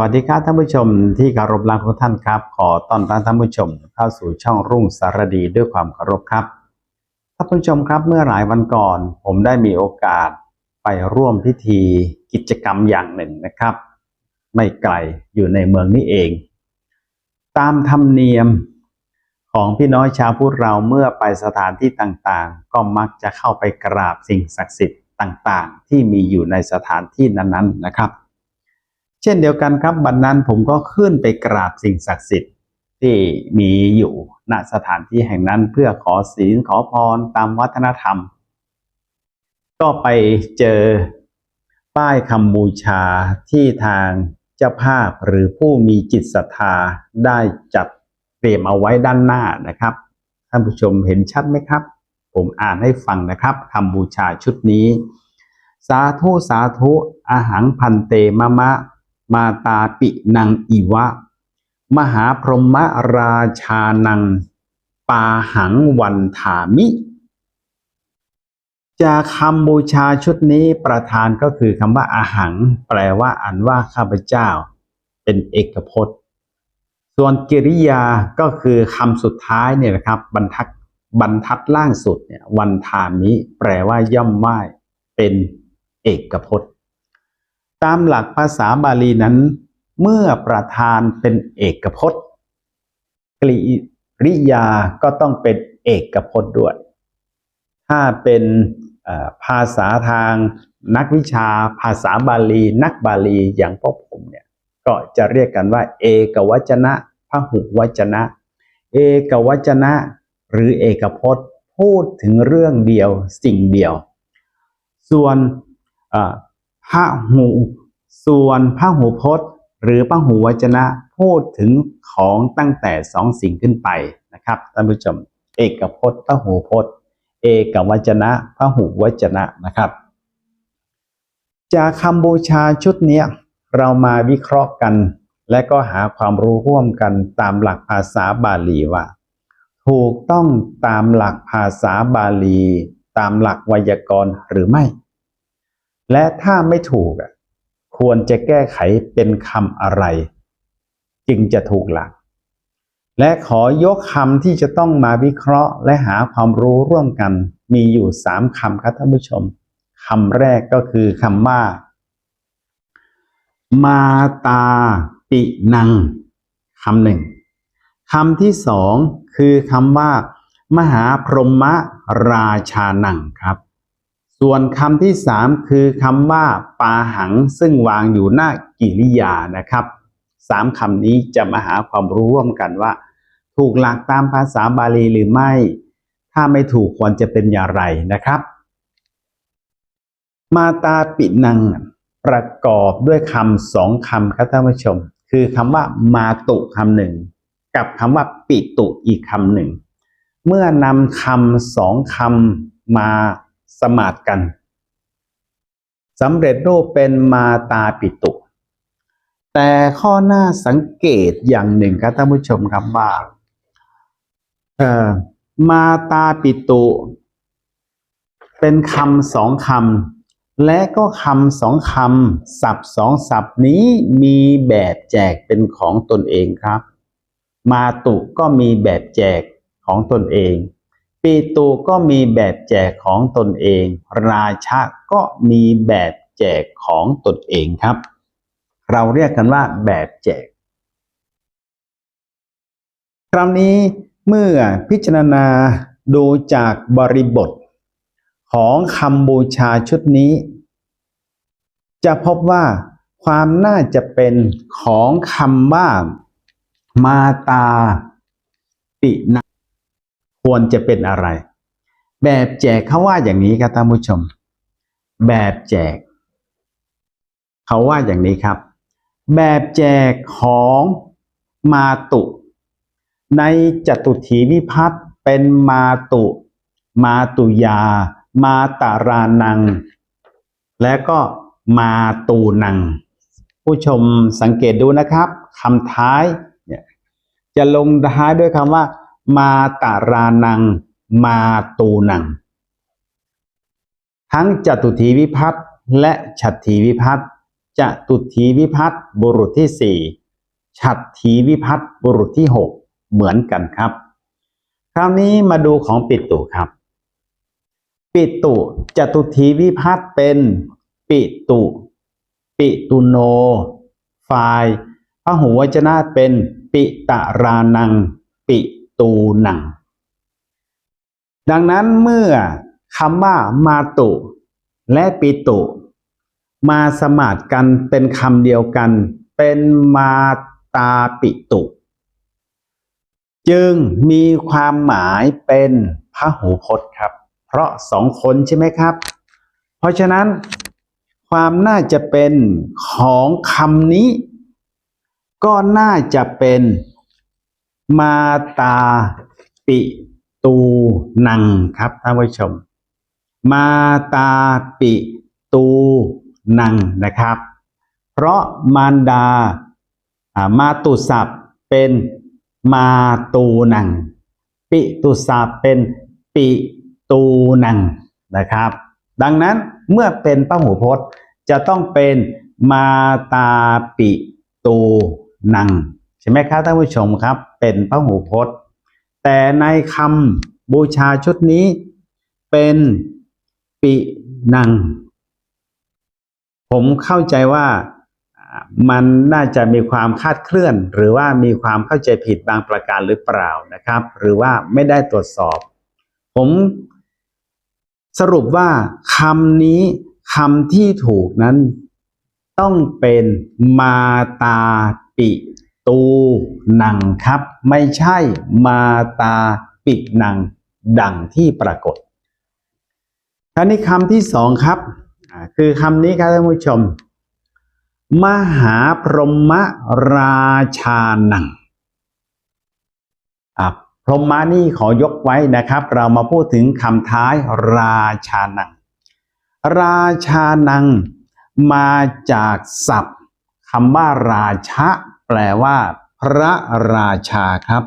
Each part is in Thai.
วัสดีครับท่านผู้ชมที่คารพรักทุกท่านครับ ขอต้อนรับท่านผู้ชมเข้าสู่ช่องรุ่งสารดีด้วยความเคารพครับท่านผู้ชมครับเมื่อหลายวันก่อน ผมได้มีโอกาสไปร่วมพิธีกิจกรรมอย่างหนึ่งนะครับ ไม่ไกลอยู่ในเมืองนี้เอง ตามธรรมเนียมของพี่น้อยชาวพุทธเราเมื่อไปสถานที่ต่างๆ ก็มักจะเข้าไปกราบสิ่งศักดิ์สิทธิ์ต่างๆ ที่มีอยู่ในสถานที่นั้นๆนะครับ เช่นเดียวกันครับบันนั้นผมก็ขึ้นไปกราบสิ่งศักดิ์สิทธิ์ที่มีอยู่ณสถานที่แห่งนั้นเพื่อขอศีลขอพรตามวัฒนธรรม ก็ไปเจอป้ายคำบูชาที่ทางเจ้าภาพหรือผู้มีจิตศรัทธาได้จัดเตรียมเอาไว้ด้านหน้านะครับท่านผู้ชมเห็นชัดไหมครับ ผมอ่านให้ฟังนะครับคำบูชาชุดนี้ สาธุสาธุอาหังพันเตมะมะ มาตาปินังอีวะ มหาพรหมราชานัง ปาหังวันถามิจากคำบูชาชุดนี้ประธานก็คือคำว่าอาหัง แปลว่าอันว่าข้าพเจ้า เป็นเอกพจน์ ส่วนกิริยาก็คือคำสุดท้ายเนี่ยนะครับบรรทัดบรรทัดล่างสุดเนี่ยวันทามิแปลว่าย่อมไหว้เป็นเอกพจน์ ตามหลักภาษาบาลีนั้น เมื่อประธานเป็นเอกพจน์กริยาก็ต้องเป็นเอกพจน์ด้วย ถ้าเป็นภาษาทางนักวิชาภาษาบาลี นักบาลีอย่างพวกผมเนี่ยก็จะเรียกกันว่า เอกวจนะพหุวจนะ เอกวจนะ หรือเอกพจน์พูดถึงเรื่องเดียวสิ่งเดียว ส่วน พระหู ส่วนพระหูพจน์ หรือพระหูวจนะพูดถึงของตั้งแต่สองสิ่งขึ้นไปนะครับท่านผู้ชม เอกพจน์พระหูพจน์ เอกวจนะพระหูวจนะนะครับ จากคำบูชาชุดนี้เรามาวิเคราะห์กัน และก็หาความรู้ร่วมกันตามหลักภาษาบาลีว่า ถูกต้องตามหลักภาษาบาลี ตามหลักไวยากรณ์หรือไม่ และถ้าไม่ถูกควรจะแก้ไขเป็นคำอะไร จึงจะถูกหลัก และขอยกคำที่จะต้องมาวิเคราะห์ และหาความรู้ร่วมกัน มีอยู่สามคำครับท่านผู้ชมคำแรกก็คือคำว่า มาตาปินังคำหนึ่งคำที่สองคือคำว่า มหาพรหมราชานังครับ ส่วนคำที่สามคือคำว่าปาหังซึ่งวางอยู่หน้ากิริยานะครับสามคำนี้จะมาหาความรู้ร่วมกันว่า ถูกหลักตามภาษาบาลีหรือไม่ ถ้าไม่ถูกควรจะเป็นอย่างไรนะครับ มาตาปินังประกอบด้วยคำสองคำครับท่านผู้ชม คือคำว่ามาตุคำหนึ่ง กับคำว่าปิตุอีกคำหนึ่ง เมื่อนำคำสองคำมา สมาดกันสำเร็จรูปเป็นมาตาปิตุ แต่ข้อหน้าสังเกตอย่างหนึ่งครับท่านผู้ชมครับว่าเอ่อมาตาปิตุ เป็นคำสองคำและก็คำสองคำศัพท์สองศัพท์นี้มีแบบแจกเป็นของตนเองครับ มาตุก็มีแบบแจกของตนเอง ปีตูก็มีแบบแจกของตนเอง ราชาก็มีแบบแจกของตนเองครับ เราเรียกกันว่าแบบแจก คราวนี้เมื่อพิจารณาดูจากบริบท ของคำบูชาชุดนี้ จะพบว่าความน่าจะเป็นของคำว่ามาตาปินะ ควรจะเป็นอะไร แบบแจกเขาว่าอย่างนี้ครับท่านผู้ชม แบบแจก เขาว่าอย่างนี้ครับ แบบแจกของมาตุ ในจตุถีวิพัตน์เป็นมาตุ มาตุยา มาตารานัง และก็มาตูนัง ผู้ชมสังเกตดูนะครับคำท้ายจะลงท้ายด้วยคำว่า มาตารานัง มาตูนัง ทั้งจตุถีวิพัตน์และฉัตถีวิพัตน์จะตุถีวิพัตน์บุรุษที่สี่ฉัตรถีวิพัตน์บุรุษที่หกเหมือนกันครับ คราวนี้มาดูของปิตุครับ ปิตุจตุถีวิพัตน์เป็นปิตุ ปิตุโนฝ่ายพหูวจนะเป็นปิตารานัง ปิ ตูนัง ดังนั้นเมื่อคำว่ามาตุและปิตุ มาสมาดกันเป็นคำเดียวกัน เป็นมาตาปิตุ จึงมีความหมายเป็นพระหูพจน์ครับ เพราะสองคนใช่ไหมครับ เพราะฉะนั้นความน่าจะเป็นของคำนี้ ก็น่าจะเป็น มาตาปิตูนังครับท่านผู้ชม มาตาปิตูนังนะครับ เพราะมารดามาตุศัพท์เป็นมาตูนัง ปิตุศัพท์เป็นปิตูนังนะครับ ดังนั้นเมื่อเป็นพหูพจน์จะต้องเป็นมาตาปิตูนัง ช่ไหมครับท่านผู้ชมครับ เป็นพระหูพจน์ แต่ในคำบูชาชุดนี้เป็นปินัง ผมเข้าใจว่าอ่ามันน่าจะมีความคาดเคลื่อน หรือว่ามีความเข้าใจผิดบางประการหรือเปล่านะครับ หรือว่าไม่ได้ตรวจสอบ ผมสรุปว่าคำนี้คำที่ถูกนั้นต้องเป็นมาตาปิ ตูนังครับ ไม่ใช่มาตาปินังดังที่ปรากฏคราวนี้คำที่สองครับ คือคำนี้ครับท่านผู้ชม มหาพรหมราชานังพรหมานี่ขอยกไว้นะครับ เรามาพูดถึงคำท้ายราชานัง ราชานังมาจากศัพท์คำว่าราชะ แปลว่า พระราชาครับ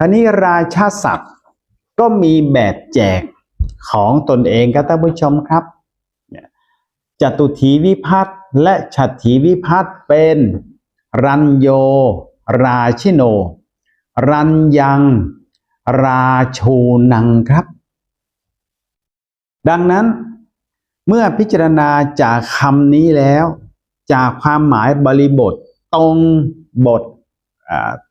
อันนี้ราชาศัพท์ก็มีแบบแจกของตนเองครับท่านผู้ชมครับจตุถีวิพัตน์และฉัตรถีวิพัตน์เป็น รัญโย ราชิโน รัญยัง ราชูนังครับ ดังนั้นเมื่อพิจารณาจากคำนี้แล้ว จากความหมายบริบท ตรงบท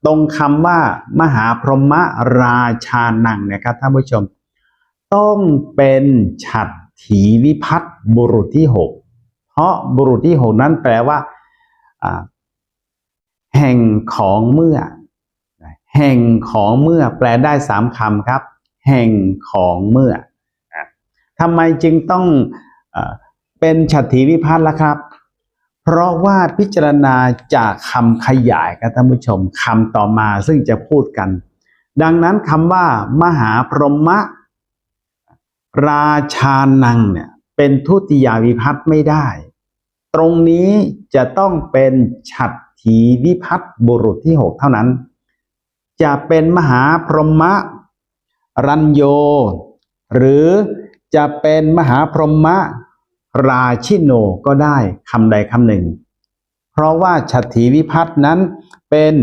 ตรงคำว่ามหาพรหมราชานังนะครับท่านผู้ชม ต้องเป็นฉัตรถีวิพัตน์บุรุษที่หกเพราะบุรุษที่หกนั้นแปลว่า แห่งของเมื่อ แห่งของเมื่อแปลได้สามคำครับ แห่งของเมื่อทำไมจึงต้องเอเป็นฉัตรถีวิพัฒน์ล่ะครับ เพราะว่าพิจารณาจากคำขยายครับท่านผู้ชมคำต่อมาซึ่งจะพูดกัน ดังนั้นคำว่า มหาพรหมราชานังเนี่ยเป็นทุติยาวิพัฒน์ไม่ได้ ตรงนี้จะต้องเป็นฉัตรถีวิพัฒน์บุรุษที่หกเท่านั้น จะเป็นมหาพรหมรัญโย หรือจะเป็นมหาพรหม ราชิโนก็ได้คำใดคำหนึ่ง เพราะว่าฉัตถีวิพัฒน์นั้นเป็น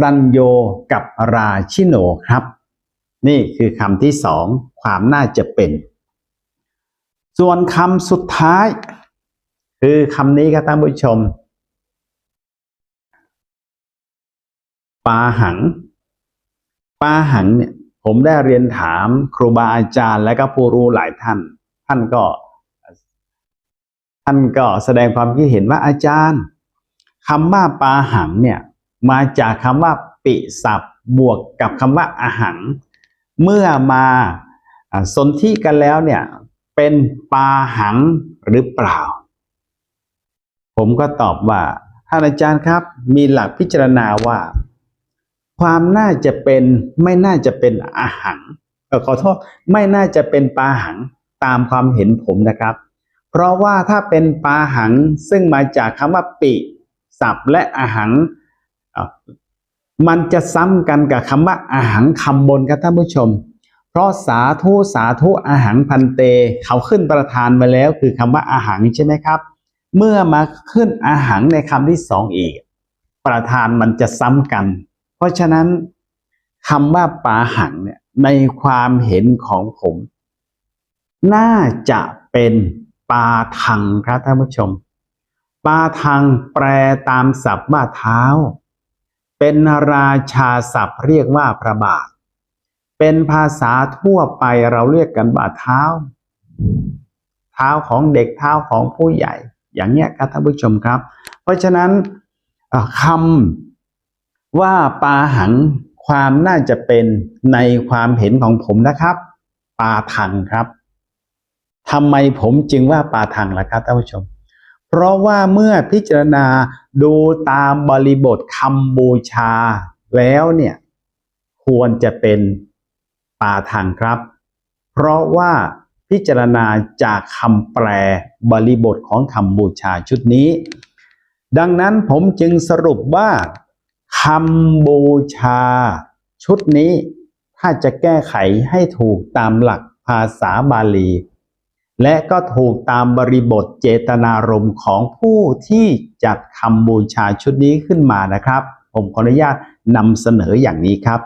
รัญโยกับราชิโนครับ นี่คือคำที่สองความน่าจะเป็น ส่วนคำสุดท้าย คือคำนี้ครับท่านผู้ชม ปาหัง ปาหังเนี่ยผมได้เรียนถามครูบาอาจารย์และก็ผู้รู้หลายท่าน ท่านก็ ท่านก็แสดงความคิดเห็นว่าอาจารย์คำว่าปาหังเนี่ยมาจากคำว่าปิสับบวกกับคำว่าอาหัง เมื่อมาสนธิกันแล้วเนี่ยเป็นปาหังหรือเปล่า ผมก็ตอบว่าท่านอาจารย์ครับมีหลักพิจารณาว่า ความน่าจะเป็นไม่น่าจะเป็นอาหังขอโทษไม่น่าจะเป็นปาหังตามความเห็นผมนะครับ เพราะว่าถ้าเป็นปาหังซึ่งมาจากคำว่าปิสับและอาหัง มันจะซ้ำกันกับคำว่าอาหังคำบนครับท่านผู้ชม เพราะสาธุสาธุอาหังพันเต เขาขึ้นประธานมาแล้วคือคำว่าอาหังใช่ไหมครับ เมื่อมาขึ้นอาหังในคำที่สองอีก ประธานมันจะซ้ำกัน เพราะฉะนั้นคำว่าปาหังเนี่ยในความเห็นของผม น่าจะเป็น ปาทังครับท่านผู้ชม ปาทังแปลตามศัพท์ว่าเท้า เป็นราชาศัพท์เรียกว่าพระบาท เป็นภาษาทั่วไปเราเรียกกันว่าเท้า เท้าของเด็กเท้าของผู้ใหญ่ อย่างเนี้ยครับท่านผู้ชมครับ เพราะฉะนั้นคำว่าปาหังความน่าจะเป็นในความเห็นของผมนะครับ ปาทังครับ ทำไมผมจึงว่าปาทังล่ะครับท่านผู้ชม เพราะว่าเมื่อพิจารณาดูตามบริบทคำบูชาแล้วเนี่ยควรจะเป็นปาทังครับ เพราะว่าพิจารณาจากคำแปลบริบทของคำบูชาชุดนี้ ดังนั้นผมจึงสรุปว่าคำบูชาชุดนี้ ถ้าจะแก้ไขให้ถูกตามหลักภาษาบาลี และก็ถูกตามบริบทเจตนารมณ์ของผู้ที่จัดคำบูชาชุดนี้ขึ้นมานะครับ ผมขออนุญาตนำเสนออย่างนี้ครับ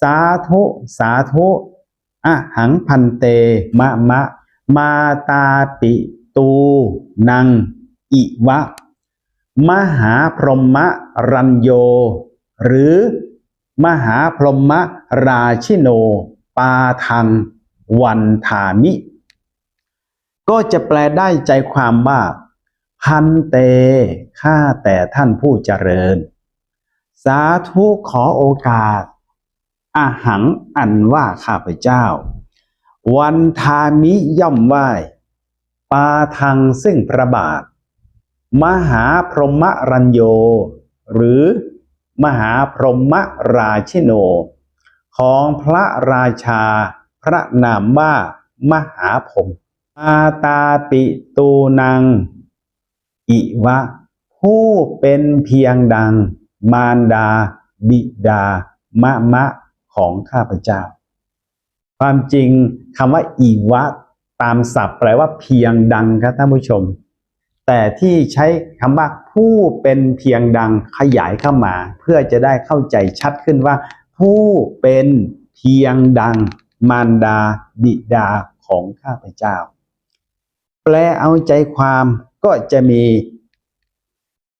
สาธุสาธุอะหังพันเต มะมะ มาตาปิตูนัง อิวะ มหาพรหมรัญโย หรือ มหาพรหมราชิโน ปาทัง วันธามิ ก็จะแปลได้ใจความว่า พันเต ข้าแต่ท่านผู้เจริญ สาธุขอโอกาส อาหังอันว่าข้าพเจ้า วันทามิย่อมไหวปาทังซึ่งพระบาท มหาพรหมรัญโย หรือมหาพรหมราชิโน ของพระราชาพระนามว่ามหาพรหม อาตาปิตูนัง อิวะ ผู้เป็นเพียงดัง มารดา บิดา มะมะของข้าพเจ้า ความจริงคำว่าอีวะ ตามศัพท์แปลว่าเพียงดังครับท่านผู้ชม แต่ที่ใช้คำว่าผู้เป็นเพียงดังขยายเข้ามา เพื่อจะได้เข้าใจชัดขึ้นว่า ผู้เป็นเพียงดัง มารดา บิดาของข้าพเจ้า แปลเอาใจความก็จะมี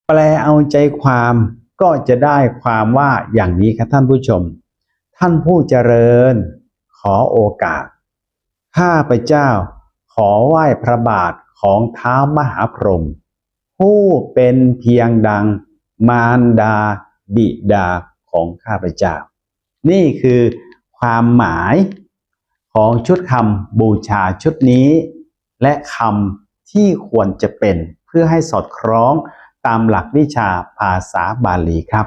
แปลเอาใจความก็จะได้ความว่าอย่างนี้ครับท่านผู้ชม ท่านผู้เจริญ ขอโอกาส ข้าพเจ้า ขอไหว้พระบาทของเท้ามหาพรหมผู้เป็นเพียงดังมารดา บิดาของข้าพเจ้า นี่คือความหมายของชุดคำบูชาชุดนี้ และคำที่ควรจะเป็นเพื่อให้สอดคล้องตามหลักวิชาภาษาบาลีครับ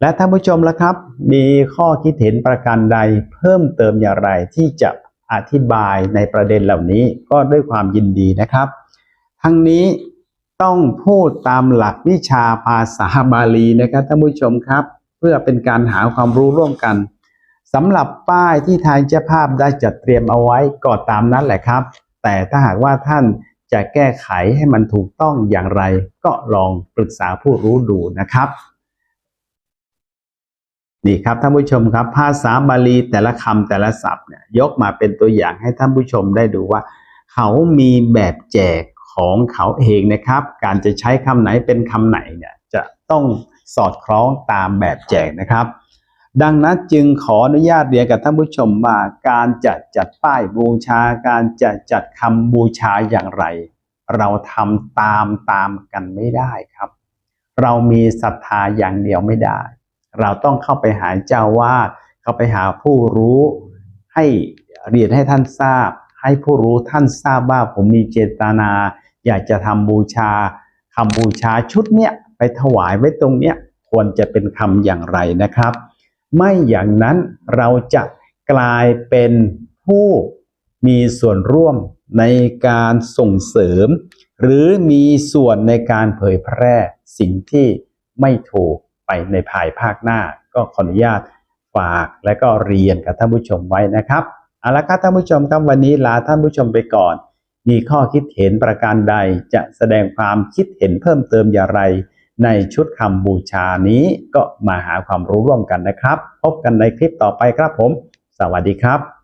และท่านผู้ชมละครับ มีข้อคิดเห็นประการใดเพิ่มเติมอย่างไรที่จะอธิบายในประเด็นเหล่านี้ก็ด้วยความยินดีนะครับ ทั้งนี้ต้องพูดตามหลักวิชาภาษาบาลีนะครับท่านผู้ชมครับ เพื่อเป็นการหาความรู้ร่วมกันสำหรับป้ายที่ทางเจ้าภาพได้จัดเตรียมเอาไว้ก็ตามนั้นแหละครับ แต่ถ้าหากว่าท่านจะแก้ไขให้มันถูกต้องอย่างไร ก็ลองปรึกษาผู้รู้ดูนะครับนี่ครับท่านผู้ชมครับภาษาบาลีแต่ละคำแต่ละศัพท์เนี่ยยกมาเป็นตัวอย่างให้ท่านผู้ชมได้ดูว่า เขามีแบบแจกของเขาเองนะครับ การจะใช้คำไหนเป็นคำไหนเนี่ยจะต้องสอดคล้องตามแบบแจกนะครับ ดังนั้นจึงขออนุญาตเรียนกับท่านผู้ชมว่าการจัดจัดป้ายบูชา การจัดจัดคำบูชาอย่างไร เราทำตามตามกันไม่ได้ครับ เรามีศรัทธาอย่างเดียวไม่ได้ เราต้องเข้าไปหาเจ้าวาดเข้าไปหาผู้รู้ให้เรียนให้ท่านทราบ ให้ผู้รู้ท่านทราบว่าผมมีเจตนา อยากจะทำบูชาคำบูชาชุดเนี้ยไปถวายไว้ตรงเนี้ยควรจะเป็นคำอย่างไรนะครับ ไม่อย่างนั้นเราจะกลายเป็นผู้มีส่วนร่วมในการส่งเสริม หรือมีส่วนในการเผยแพร่สิ่งที่ไม่ถูกไปในภายภาคหน้า ก็ขออนุญาตฝากและก็เรียนกับท่านผู้ชมไว้นะครับเอาละครับท่านผู้ชมครับวันนี้ลาท่านผู้ชมไปก่อน มีข้อคิดเห็นประการใดจะแสดงความคิดเห็นเพิ่มเติมอย่างไร ในชุดคำบูชานี้ก็มาหาความรู้ร่วมกันนะครับ พบกันในคลิปต่อไปครับผม สวัสดีครับ